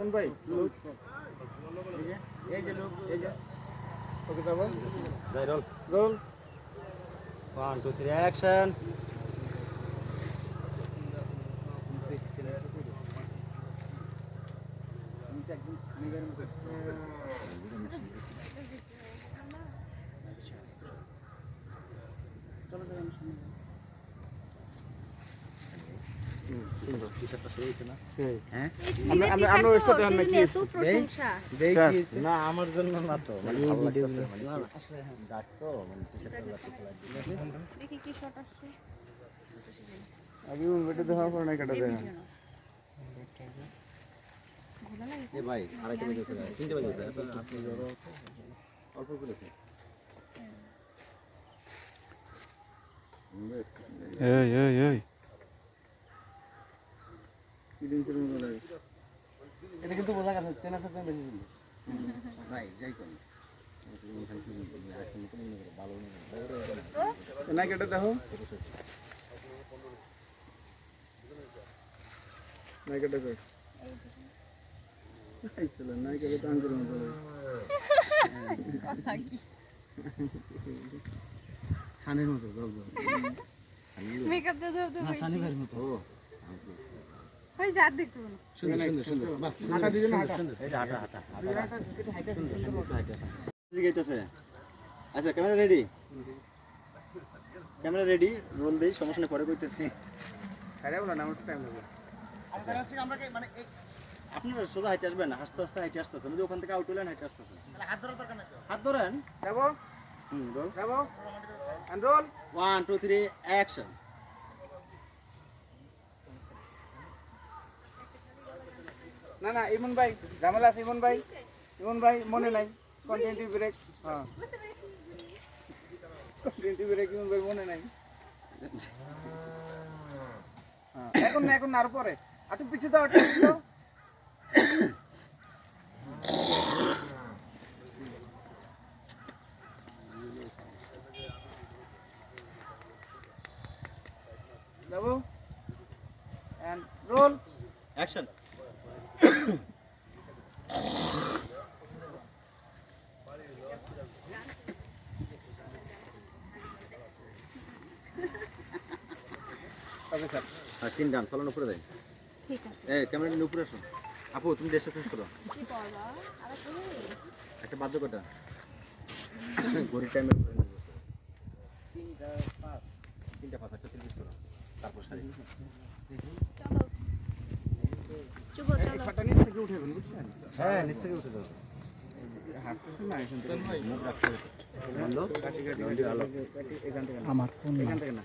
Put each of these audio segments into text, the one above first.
ইমন ভাই look। এই যে লোক এই যে। ওকে যাব যাই roll. Roll. One two three action হ্যাঁ? আমরা আমরা আমরা ওই সাথে আমরা কি প্রশংসা না আমার জন্য না তো মানে ভালো লাগতেছে মানে গাছ তো মানে টি-শার্টটা দেখি। কি শট আসছে। আগে ইমন ভাইটা দেখার পর না। কাটা দেয় এ ভাই আড়াইটা বেজে গেছে তিনটে বেজে গেছে আপনি অল্প করেছে এই এই এই। এটা কিন্তু বোঝা গেছে চেনার সাথে বেশি ছিল ভাই যাই কোন না কেটে দেখো। না কেটে কই আইছিল না কেটে টান করে মতো সানের মতো গল্প মেকআপ দিয়ে দাও তো না সানি ভাইয়ের মতো। যা সুন্দর সুন্দর সুন্দর বাহ জিগাইতেছে আচ্ছা camera ready? Camera ready? Roll দেই সমস্যা নেই পরে কইতেছি খারাপ বলো না আমার টাইম লাগবে। মানে আপনারা সোজা হাইটে আসবেন আস্তে আস্তে হাইটে আসতেছেন। যদি ওখান থেকে আউট হলেন হাইটে আসতেছেন। হাত ধরেন। যাব? হুম রোল যাব? And roll one two three action না না ইমন ভাই ঝামেলা আছে ইমন ভাই। ইমন ভাই মনে নাই। কন্টেন্ট ব্রেক হ্যাঁ। কন্টেন্ট ব্রেক ইমন ভাই মনে নাই। হ্যাঁ, এখন না এখন আর পরে। একটু পিছিয়ে দাও একটু পিছিয়ে দাও। যাব। এন্ড রোল অ্যাকশন হ্যাঁ তিন ডান ফলন উপরে দেয় ঠিক আছে। এ ক্যামেরা উপরে আসো আপু তুমি দেশটা চেঞ্জ করো। একটা বাদ্য কটা ঘড়ির নিয়ে তিনটা পাঁচ। তিনটা পাঁচ একটা সিরিজ করো। তারপর বুঝছেন হ্যাঁ নিচ থেকে উঠে না আমার ফোন এখান থেকে না।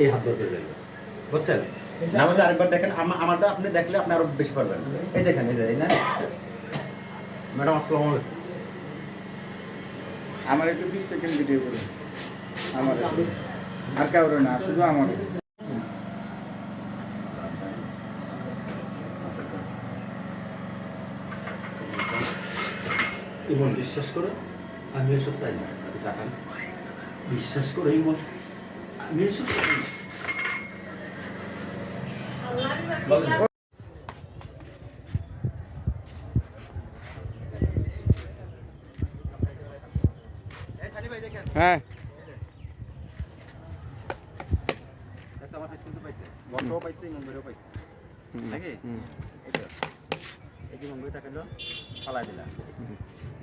এই হাত ধরতে যাবেন বুঝছেন? নামাজে আরেকবার দেখেন আমা- আমারটা আপনি দেখলে আপনি আরও বেশি পারবেন। এই দেখেন এই যে এই না? ম্যাডাম আসসালামু আলাইকুম। আমার একটু বিশ সেকেন্ড ভিডিও করুন আমার আর কাউরে না শুধু আমার ইমন বিশ্বাস করো আমি এসব চাই না। তাকান। বিশ্বাস করো ইমন। আমি এসব চাই না হ্যাঁ আচ্ছা, আমার কাছে কিন্তু পাইছে বন্ধও পাইছে ইমনবেরও পাইছে নাকি এই তো। এই যে ইমনবের টাকাটা ফালাই দিলা ঠিক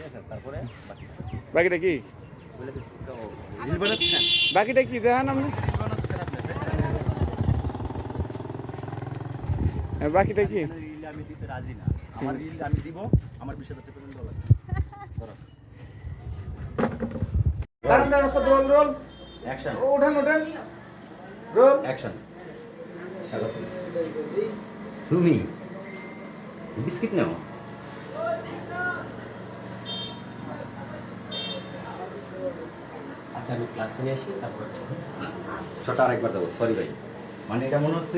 আছে তারপরে বাকিটা। কি? বাকিটা কি দেখান আপনি হ্যাঁ বাকিটা কি? আমি দিতে রাজি না। আমার রিল আমি দিব আমার বিষয়টা হাজার টাকা পর্যন্ত দাঁড়ান দাঁড়ান রোল রোল। অ্যাকশন ওঠেন ওঠেন। রোল। অ্যাকশন তুমি। বিস্কিট নাও। আচ্ছা আমি ক্লাস নিয়ে আসি তারপর ছটা আরেকবার দেবো সরি ভাই। মানে এটা মনে হচ্ছে